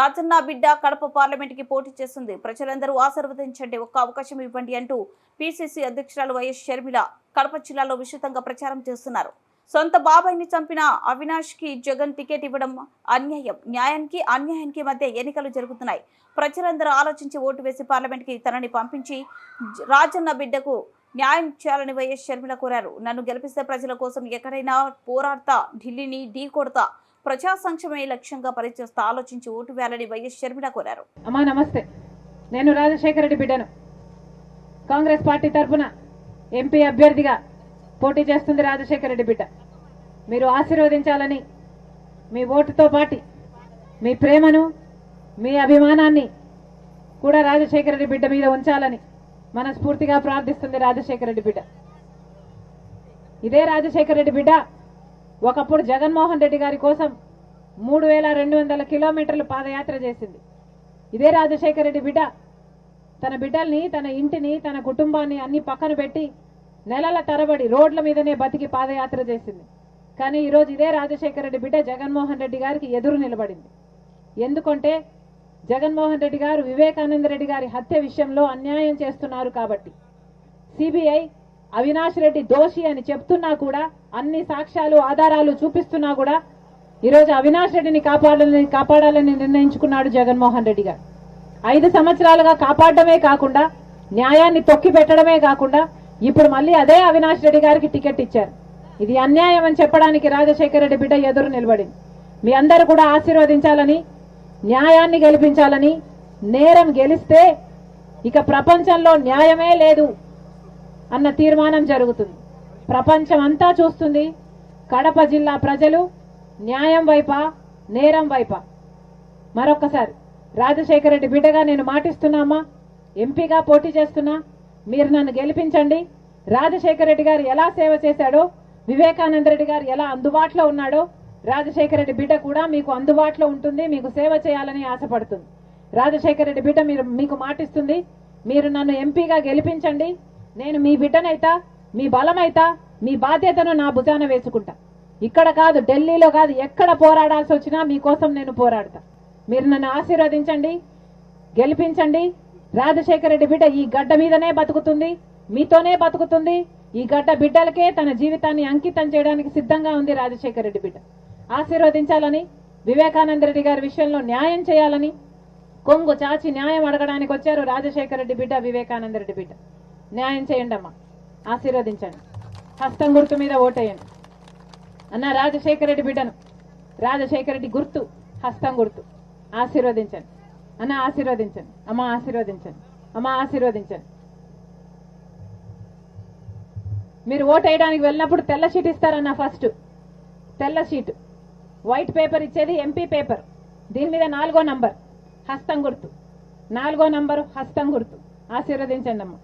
రాజన్న బిడ్డ కడప పార్లమెంట్కి పోటీ చేస్తుంది. ప్రజలందరూ ఆశీర్వదించండి. ఒక్క అవకాశం ఇవ్వండి అంటూ పిసిసి అధ్యక్షురాలు వైఎస్ షర్మిల కడప జిల్లాలో విస్తృతంగా ప్రచారం చేస్తున్నారు. సొంత బాబాయిని చంపిన అవినాష్కి జగన్ టికెట్ ఇవ్వడం అన్యాయం. న్యాయానికి అన్యాయానికి మధ్య ఎన్నికలు జరుగుతున్నాయి. ప్రజలందరూ ఆలోచించి ఓటు వేసి పార్లమెంట్కి తనని పంపించి రాజన్న బిడ్డకు న్యాయం చేయాలని వైఎస్ షర్మిల కోరారు. నన్ను గెలిపిస్తే ప్రజల కోసం ఎక్కడైనా పోరాడతా ఢిల్లీని ఢీ కొడతా ప్రజా సంక్షేమే లక్ష్యంగా పనిచేస్తా ఆలోచించి ఓటు వేయాలని వైఎస్ షర్మిల కోరారు. అమ్మా నమస్తే. నేను రాజశేఖర రెడ్డి బిడ్డను. కాంగ్రెస్ పార్టీ తరఫున ఎంపీ అభ్యర్థిగా పోటీ చేస్తుంది రాజశేఖర రెడ్డి బిడ్డ. మీరు ఆశీర్వదించాలని మీ ఓటుతో పాటి మీ ప్రేమను మీ అభిమానాన్ని కూడా రాజశేఖర రెడ్డి బిడ్డ మీద ఉంచాలని మనస్ఫూర్తిగా ప్రార్థిస్తుంది రాజశేఖర రెడ్డి బిడ్డ. ఇదే రాజశేఖర రెడ్డి బిడ్డ ఒకప్పుడు జగన్మోహన్ రెడ్డి గారి కోసం మూడు వేల రెండు వందల కిలోమీటర్లు పాదయాత్ర చేసింది. ఇదే రాజశేఖర రెడ్డి బిడ్డ. తన బిడ్డల్ని తన ఇంటిని తన కుటుంబాన్ని అన్ని పక్కన పెట్టి నెలల తరబడి రోడ్ల మీదనే బతికి పాదయాత్ర చేసింది. కానీ ఈరోజు ఇదే రాజశేఖర రెడ్డి బిడ్డ జగన్మోహన్ రెడ్డి గారికి ఎదురు నిలబడింది. ఎందుకంటే జగన్మోహన్ రెడ్డి గారు వివేకానంద రెడ్డి గారి హత్య విషయంలో అన్యాయం చేస్తున్నారు కాబట్టి. సిబిఐ అవినాష్ రెడ్డి దోషి అని చెప్తున్నా కూడా అన్ని సాక్ష్యాలు ఆధారాలు చూపిస్తున్నా కూడా ఈరోజు అవినాష్ రెడ్డిని కాపాడాలని కాపాడాలని నిర్ణయించుకున్నాడు జగన్మోహన్ రెడ్డి గారు. ఐదు సంవత్సరాలుగా కాపాడడమే కాకుండా న్యాయాన్ని తొక్కి పెట్టడమే కాకుండా ఇప్పుడు మళ్ళీ అదే అవినాష్ రెడ్డి గారికి టికెట్ ఇచ్చారు. ఇది అన్యాయం అని చెప్పడానికి రాజశేఖర రెడ్డి బిడ్డ ఎదురు నిలబడింది. మీ అందరూ కూడా ఆశీర్వదించాలని న్యాయాన్ని గెలిపించాలని నేరం గెలిస్తే ఇక ప్రపంచంలో న్యాయమే లేదు. అన్న తీర్మానం జరుగుతుంది. ప్రపంచం అంతా చూస్తుంది. కడప జిల్లా ప్రజలు న్యాయం వైపా నేరం వైపా? మరొకసారి రాజశేఖర రెడ్డి బిడ్డగా నేను మాటిస్తున్నామా? ఎంపీగా పోటీ చేస్తున్నా? మీరు నన్ను గెలిపించండి. రాజశేఖర రెడ్డి గారు ఎలా సేవ చేశాడో వివేకానంద రెడ్డి గారు ఎలా అందుబాటులో ఉన్నాడో రాజశేఖర రెడ్డి బిడ్డ కూడా మీకు అందుబాటులో ఉంటుంది మీకు సేవ చేయాలని ఆశపడుతుంది. రాజశేఖర రెడ్డి బిడ్డ మీరు మీకు మాటిస్తుంది. మీరు నన్ను ఎంపీగా గెలిపించండి. నేను మీ బిడ్డనైతా మీ బలమైతా మీ బాధ్యతను నా భుజాన వేసుకుంటా. ఇక్కడ కాదు ఢిల్లీలో కాదు ఎక్కడ పోరాడాల్సి వచ్చినా మీకోసం నేను పోరాడతా. మీరు నన్ను ఆశీర్వదించండి గెలిపించండి. రాజశేఖర రెడ్డి బిడ్డ ఈ గడ్డ మీదనే బతుకుతుంది మీతోనే బతుకుతుంది. ఈ గడ్డ బిడ్డలకే తన జీవితాన్ని అంకితం చేయడానికి సిద్ధంగా ఉంది రాజశేఖర రెడ్డి బిడ్డ. ఆశీర్వదించాలని వివేకానంద రెడ్డి గారి విషయంలో న్యాయం చేయాలని కొంగు చాచి న్యాయం అడగడానికి వచ్చారు రాజశేఖర రెడ్డి బిడ్డ వివేకానంద రెడ్డి బిడ్డ. న్యాయం చేయండి అమ్మా ఆశీర్వదించండి. హస్తం గుర్తు మీద ఓటేయండి. అన్న రాజశేఖర రెడ్డి బిడ్డను. రాజశేఖర రెడ్డి గుర్తు హస్తం గుర్తు. ఆశీర్వదించండి. అన్న ఆశీర్వదించండి. అమ్మ ఆశీర్వదించండి. అమ్మ ఆశీర్వదించండి. మీరు ఓట్ వేయడానికి వెళ్ళినప్పుడు తెల్ల షీట్ ఇస్తారన్న ఫస్ట్. తెల్ల షీట్. వైట్ పేపర్ ఇచ్చేది ఎంపీ పేపర్. దీని మీద నాలుగో నంబర్. హస్తం గుర్తు. నాలుగో నంబరు హస్తం గుర్తు. ఆశీర్వదించండి అమ్మ.